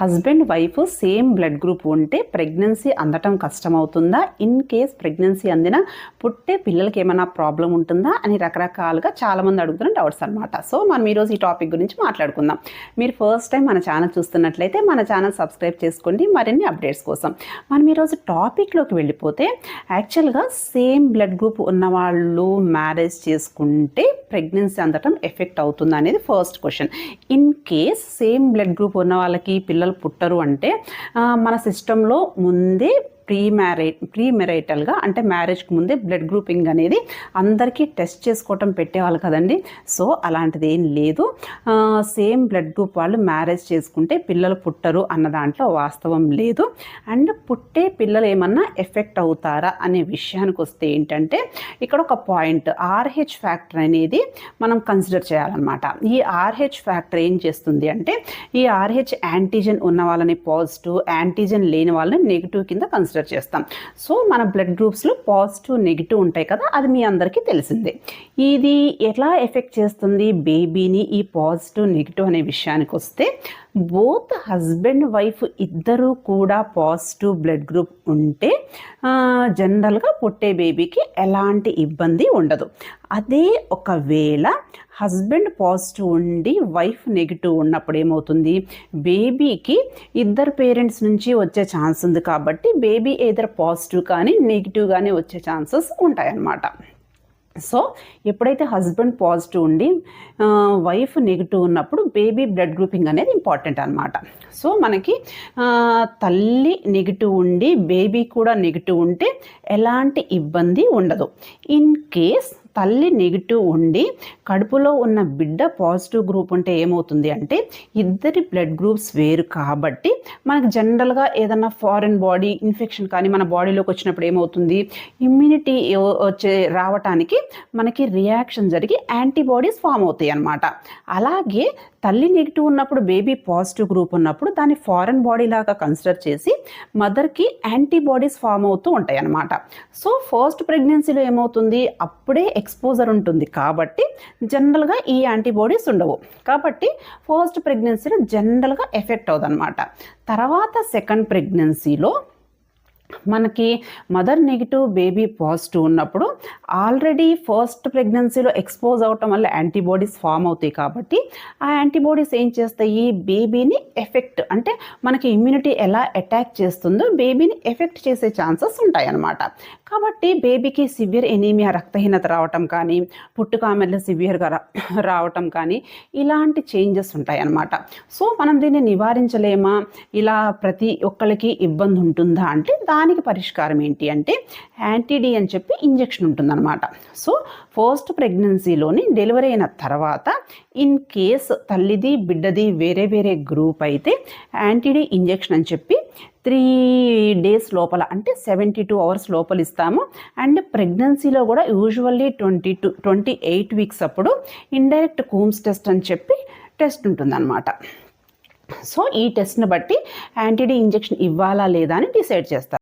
Husband wife same blood group ఉంటే pregnancy అందటం కష్టమవుతుందా? ఇన్ కేస్ ప్రెగ్నెన్సీ అందిన పుట్టే పిల్లలకి ఏమైనా ప్రాబ్లం ఉంటుందా? అని రకరకాలుగా చాలామంది అడుగుతున్న డౌట్స్ అనమాట సో మనం ఈరోజు ఈ టాపిక్ గురించి మాట్లాడుకుందాం. మీరు ఫస్ట్ టైం మన ఛానల్ చూస్తున్నట్లయితే మన ఛానల్ సబ్స్క్రైబ్ చేసుకోండి. మరిన్ని అప్డేట్స్ కోసం మనం ఈరోజు టాపిక్లోకి వెళ్ళిపోతే యాక్చువల్గా సేమ్ బ్లడ్ గ్రూప్ ఉన్న వాళ్ళు మ్యారేజ్ చేసుకుంటే ప్రెగ్నెన్సీ అందటం ఎఫెక్ట్ అవుతుందా అనేది first question. In case same blood group ఉన్న వాళ్ళకి పిల్లలు పుట్టరు అంటే ఆ, మన సిస్టంలో ముందే ప్రీ మ్యారేజ్ ప్రీ మెరైటల్గా అంటే మ్యారేజ్కి ముందే బ్లడ్ గ్రూపింగ్ అనేది అందరికీ టెస్ట్ చేసుకోవటం పెట్టేవాళ్ళు కదండి. సో అలాంటిది ఏం లేదు. సేమ్ బ్లడ్ గ్రూప్ వాళ్ళు మ్యారేజ్ చేసుకుంటే పిల్లలు పుట్టరు అన్న దాంట్లో వాస్తవం లేదు. అండ్ పుట్టే పిల్లలు ఏమన్నా ఎఫెక్ట్ అవుతారా అనే విషయానికి వస్తే ఏంటంటే ఇక్కడ ఒక పాయింట్ ఆర్హెచ్ ఫ్యాక్టర్ అనేది మనం కన్సిడర్ చేయాలన్నమాట. ఈ ఆర్హెచ్ ఫ్యాక్టర్ ఏం చేస్తుంది అంటే ఈ ఆర్హెచ్ యాంటీజెన్ ఉన్న వాళ్ళని పాజిటివ్ యాంటీజెన్ లేని వాళ్ళని నెగిటివ్ కింద కన్సిడర్ చేస్తాం. సో మన బ్లడ్ గ్రూప్స్లో పాజిటివ్ నెగిటివ్ ఉంటాయి కదా అది మీ అందరికీ తెలిసిందే. ఇది ఎలా ఎఫెక్ట్ చేస్తుంది? బేబీని ఈ పాజిటివ్ నెగిటివ్ అనే విషయానికి వస్తే బోత్ హస్బెండ్ వైఫ్ ఇద్దరూ కూడా పాజిటివ్ బ్లడ్ గ్రూప్ ఉంటే జనరల్గా పుట్టే బేబీకి ఎలాంటి ఇబ్బంది ఉండదు. అదే ఒకవేళ హస్బెండ్ పాజిటివ్ ఉండి వైఫ్ నెగిటివ్ ఉన్నప్పుడు ఏమవుతుంది? బేబీకి ఇద్దరు పేరెంట్స్ నుంచి వచ్చే ఛాన్స్ ఉంది కాబట్టి బేబీ ఏదర్ పాజిటివ్ కానీ నెగిటివ్ కానీ వచ్చే ఛాన్సెస్ ఉంటాయన్నమాట. సో ఎప్పుడైతే హస్బెండ్ పాజిటివ్ ఉండి వైఫ్ నెగిటివ్ ఉన్నప్పుడు బేబీ బ్లడ్ గ్రూపింగ్ అనేది ఇంపార్టెంట్ అనమాట సో మనకి తల్లి నెగిటివ్ ఉండి బేబీ కూడా నెగిటివ్ ఉంటే ఎలాంటి ఇబ్బంది ఉండదు. ఇన్ కేస్ తల్లి నెగిటివ్ ఉండి కడుపులో ఉన్న బిడ్డ పాజిటివ్ గ్రూప్ ఉంటే ఏమవుతుంది అంటే ఇద్దరి బ్లడ్ గ్రూప్స్ వేరు కాబట్టి మనకు జనరల్గా ఏదన్నా ఫారిన్ బాడీ ఇన్ఫెక్షన్ కానీ మన బాడీలోకి వచ్చినప్పుడు ఏమవుతుంది? ఇమ్యూనిటీ వచ్చే రావటానికి మనకి రియాక్షన్ జరిగి యాంటీబాడీస్ ఫామ్ అవుతాయి అన్నమాట అలాగే తల్లి నెగిటివ్ ఉన్నప్పుడు బేబీ పాజిటివ్ గ్రూప్ ఉన్నప్పుడు దాన్ని ఫారెన్ బాడీ లాగా కన్సిడర్ చేసి మదర్కి యాంటీబాడీస్ ఫామ్ అవుతూ ఉంటాయి అన్నమాట సో ఫస్ట్ ప్రెగ్నెన్సీలో ఏమవుతుంది? అప్పుడే ఎక్స్పోజర్ ఉంటుంది కాబట్టి జనరల్గా ఈ యాంటీబాడీస్ ఉండవు. కాబట్టి ఫస్ట్ ప్రెగ్నెన్సీలో జనరల్గా ఎఫెక్ట్ అవుదన్నమాట తర్వాత సెకండ్ ప్రెగ్నెన్సీలో మనకి మదర్ నెగిటివ్ బేబీ పాజిటివ్ ఉన్నప్పుడు ఆల్రెడీ ఫస్ట్ ప్రెగ్నెన్సీలో ఎక్స్పోజ్ అవటం వల్ల యాంటీబాడీస్ ఫామ్ అవుతాయి కాబట్టి ఆ యాంటీబాడీస్ ఏం చేస్తాయి? బేబీని ఎఫెక్ట్ అంటే మనకి ఇమ్యూనిటీ ఎలా అటాక్ చేస్తుందో బేబీని ఎఫెక్ట్ చేసే ఛాన్సెస్ ఉంటాయన్నమాట. కాబట్టి బేబీకి సివియర్ ఎనీమియా రక్తహీనత రావటం కానీ పుట్టుకామెర్లు సివియర్గా రా రావటం కానీ ఇలాంటి చేంజెస్ ఉంటాయన్నమాట. సో మనం దీన్ని నివారించలేమా? ఇలా ప్రతి ఒక్కరికి ఇబ్బంది ఉంటుందా? అంటే దానికి పరిష్కారం ఏంటి అంటే యాంటీడీ అని చెప్పి ఇంజెక్షన్ ఉంటుందన్నమాట. సో ఫస్ట్ ప్రెగ్నెన్సీలోని డెలివరీ అయిన తర్వాత ఇన్ కేస్ తల్లిది బిడ్డది వేరే వేరే గ్రూప్ అయితే యాంటీడీ ఇంజెక్షన్ అని చెప్పి త్రీ డేస్ లోపల అంటే సెవెంటీ టూ అవర్స్ లోపల ఇస్తాము. అండ్ ప్రెగ్నెన్సీలో కూడా usually twenty two twenty eight weeks అప్పుడు ఇండైరెక్ట్ కూమ్స్ టెస్ట్ అని చెప్పి టెస్ట్ ఉంటుందన్నమాట. సో ఈ టెస్ట్ని బట్టి యాంటీడీ ఇంజెక్షన్ ఇవ్వాలా లేదా అని డిసైడ్ చేస్తారు.